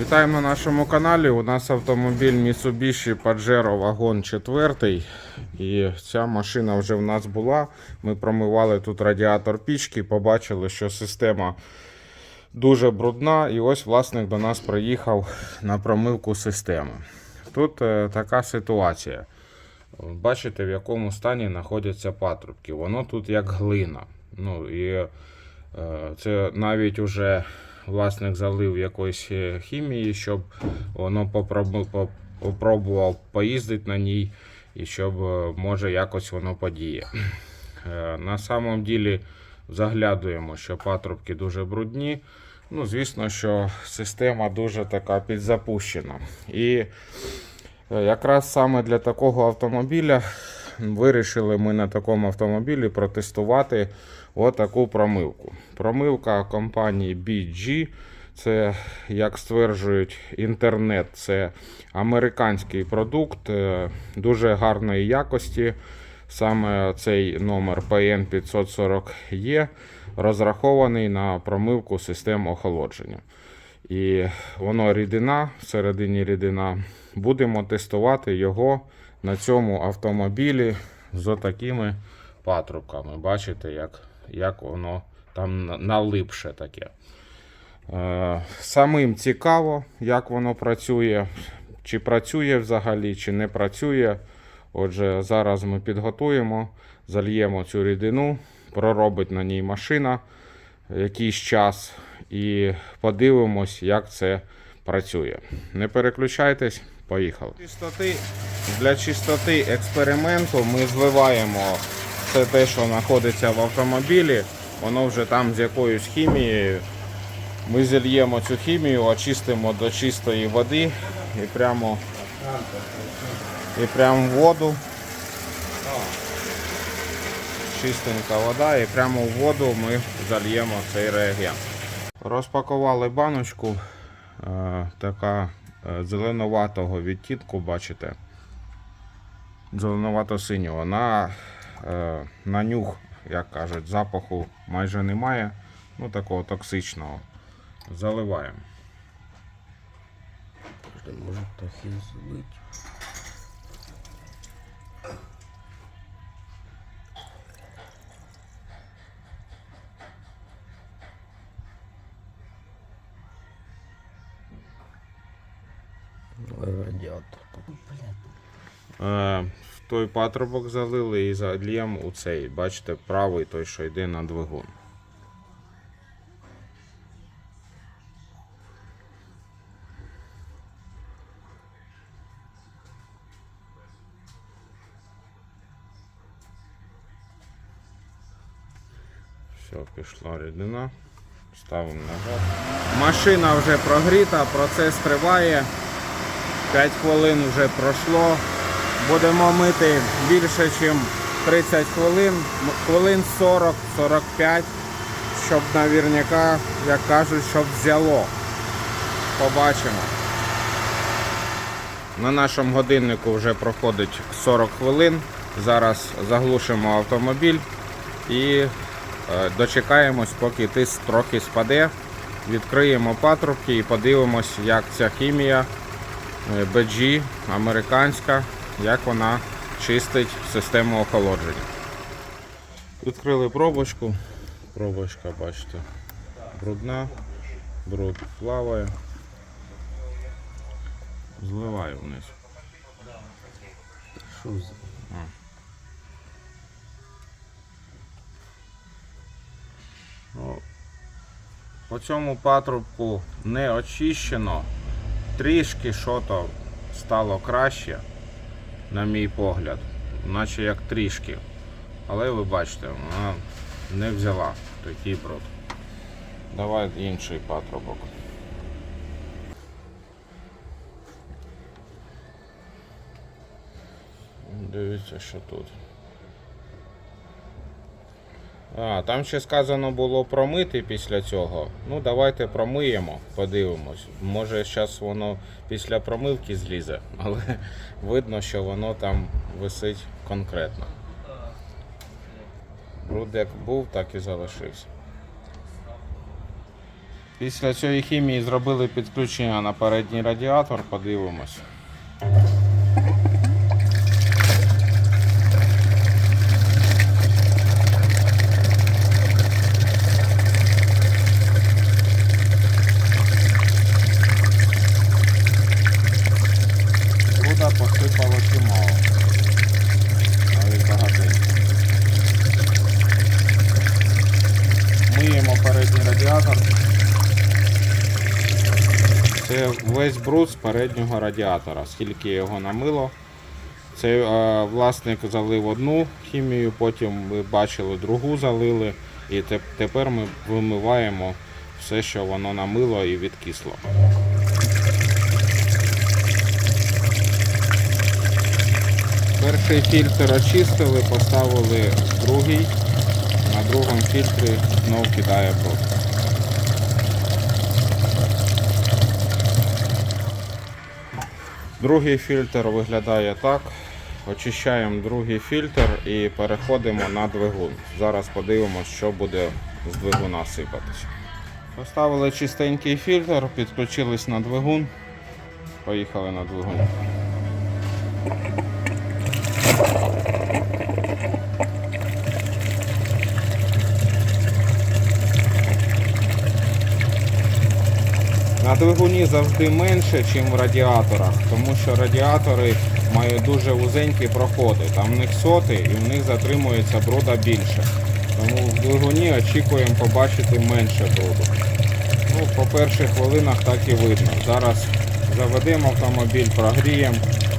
Вітаємо на нашому каналі. У нас автомобіль Mitsubishi Pajero Wagon 4. І ця машина вже в нас була. Ми промивали тут радіатор пічки, побачили, що система дуже брудна. І ось власник до нас приїхав на промивку системи. Тут е, така ситуація. Бачите, в якому стані знаходяться патрубки. Воно тут як глина. Ну, і е, це навіть уже власник залив якоїсь е, хімії, щоб воно попробував поїздити на ній і щоб е, може якось воно подіє. Е, На самом ділі заглядуємо, що патрубки дуже брудні. Ну, звісно, що система дуже така підзапущена. І Якраз саме для такого автомобіля вирішили ми на такому автомобілі протестувати отаку промивку. Промивка компанії BG. Це, як стверджують інтернет, це американський продукт е, дуже гарної якості. Саме цей номер PN540E розрахований на промивку систем охолодження. І воно рідина, всередині рідина. Будемо тестувати його на цьому автомобілі з отакими патрубками. Бачите, як, як воно там на- налипше таке. Е, Самим цікаво, як воно працює, чи працює взагалі, чи не працює. Отже, зараз ми підготуємо, зальємо цю рідину, проробить на ній машина якийсь час і подивимось, як це працює. Не переключайтесь, поїхали. Для чистоти експерименту ми зливаємо все те, що знаходиться в автомобілі. Воно вже там з якоюсь хімією. Ми зільємо цю хімію, очистимо до чистої води і прямо, і прямо в воду. Чистенька вода і прямо в воду ми зальємо цей реагент. Розпакували баночку, е, така е, зеленуватого відтінку, бачите. Зеленувато-синього. На, на нюх, як кажуть, запаху майже немає. Ну такого токсичного. Заливаємо. Может трохи злить. Ой, той патрубок залили і зальємо у цей. Бачите, правий той, що йде на двигун. Все, пішла рідина. Ставимо назад. Машина вже прогріта, процес триває. 5 хвилин вже пройшло. Будемо мити більше, ніж 30 хвилин, хвилин 40-45, щоб навірняка, як кажуть, щоб взяло. Побачимо. На нашому годиннику вже проходить 40 хвилин. Зараз заглушимо автомобіль і е, дочекаємось, поки тиск трохи спаде. Відкриємо патрубки і подивимось, як ця хімія е, BG американська, як вона чистить систему охолодження. Відкрили пробочку. Пробочка, бачите, брудна, бруд плаває. Зливаю вниз. Что за... Ну, по цьому патрубку не очищено. Трішки що-то стало краще, на мій погляд, наче як трішки. Але ви бачите, вона не взяла такий брод. Давай інший патрубок. Дивіться, що тут. А, там ще сказано було промити після цього. Ну, давайте промиємо, подивимось. Може зараз воно після промивки злізе, але видно, що воно там висить конкретно. Бруд як був, так і залишився. Після цієї хімії зробили підключення на передній радіатор, подивимось. Бруда посипало чимало. Навіть багатенько. Миємо передній радіатор. Це весь бруд з переднього радіатора, скільки його намило. Цей е, власник залив одну хімію, потім ми бачили другу залили, і теп- тепер ми вимиваємо все, що воно намило і відкисло. Перший фільтр очистили, поставили другий. На другому фільтрі знов кидає бруд. Другий фільтр виглядає так. Очищаємо другий фільтр і переходимо на двигун. Зараз подивимося, що буде з двигуна сипатися. Поставили чистенький фільтр, підключились на двигун. Поїхали на двигун. На двигуні завжди менше, ніж в радіаторах, тому що радіатори мають дуже вузенькі проходи. Там в них соти і в них затримується бруда більше. Тому в двигуні очікуємо побачити менше бруду. Ну, по перших хвилинах так і видно. Зараз заведемо автомобіль, прогріємо,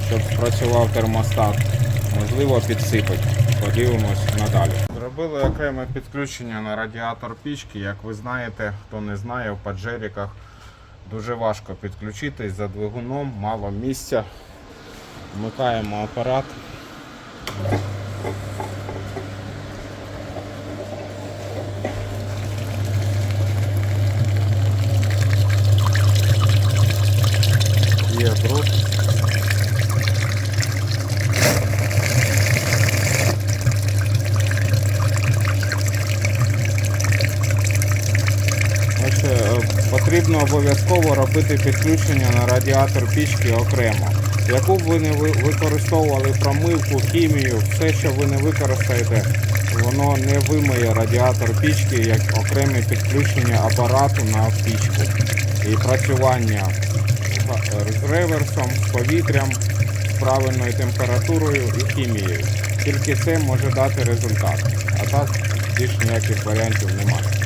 щоб спрацював термостат. Можливо, підсипать. Подивимось надалі. Зробили окреме підключення на радіатор пічки. Як ви знаєте, хто не знає, в паджеріках Дуже важко підключитись за двигуном, мало місця. Вмикаємо апарат. Є бруд. Отже, е, потрібно обов'язково робити підключення на радіатор пічки окремо. Яку б ви не використовували промивку, хімію, все, що ви не використаєте, воно не вимиє радіатор пічки як окреме підключення апарату на пічку. І працювання з реверсом, з повітрям, з правильною температурою і хімією. Тільки це може дати результат. А так більш ніяких варіантів немає.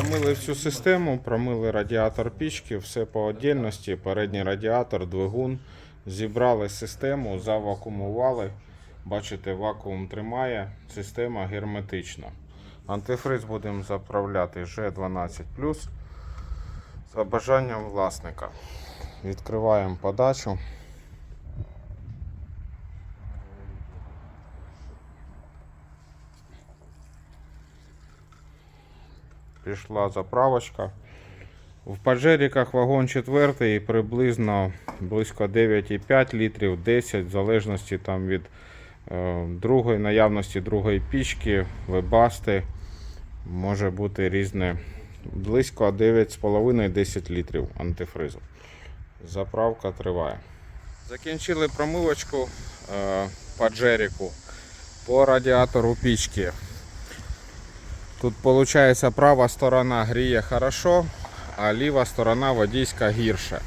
Промили всю систему, промили радіатор пічки, все по отдельності, передній радіатор, двигун. Зібрали систему, завакумували. Бачите, вакуум тримає, система герметична. Антифриз будемо заправляти G12 за бажанням власника. Відкриваємо подачу. Пішла заправочка. В паджеріках вагон четвертий приблизно близько 9,5 літрів, 10, в залежності там від е, другої наявності другої пічки, вебасти. Може бути різне. Близько 9,5-10 літрів антифризу. Заправка триває. Закінчили промивочку е, паджеріку по радіатору пічки. Тут виходить права сторона гріє хорошо, а ліва сторона водійська гірше.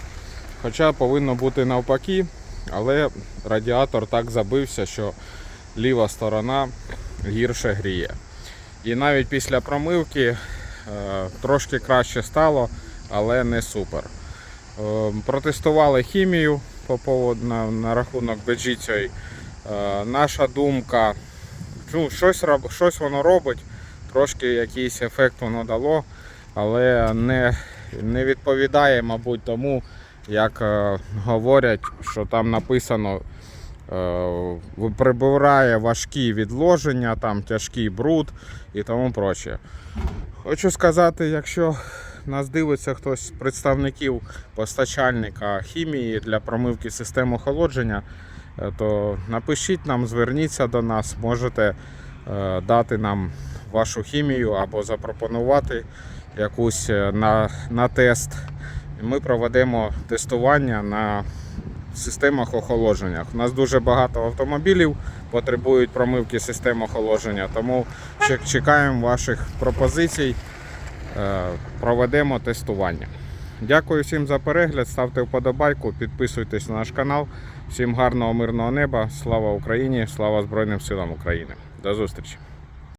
Хоча повинно бути навпаки, але радіатор так забився, що ліва сторона гірше гріє. І навіть після промивки е, трошки краще стало, але не супер. Е, протестували хімію по поводу на, на рахунок беджіцій. Е, наша думка, ну, щось, щось воно робить трошки якийсь ефект воно дало, але не, не відповідає, мабуть, тому, як е, говорять, що там написано. е, Прибирає важкі відложення, там тяжкий бруд і тому проче. Хочу сказати, якщо нас дивиться хтось з представників постачальника хімії для промивки систем охолодження, е, то напишіть нам, зверніться до нас, можете е, дати нам вашу хімію або запропонувати якусь е, на, на тест. Ми проведемо тестування на системах охолодження. У нас дуже багато автомобілів потребують промивки систем охолодження, тому чекаємо ваших пропозицій, е, проведемо тестування. Дякую всім за перегляд, ставте вподобайку, підписуйтесь на наш канал. Всім гарного мирного неба, слава Україні, слава Збройним силам України. До зустрічі!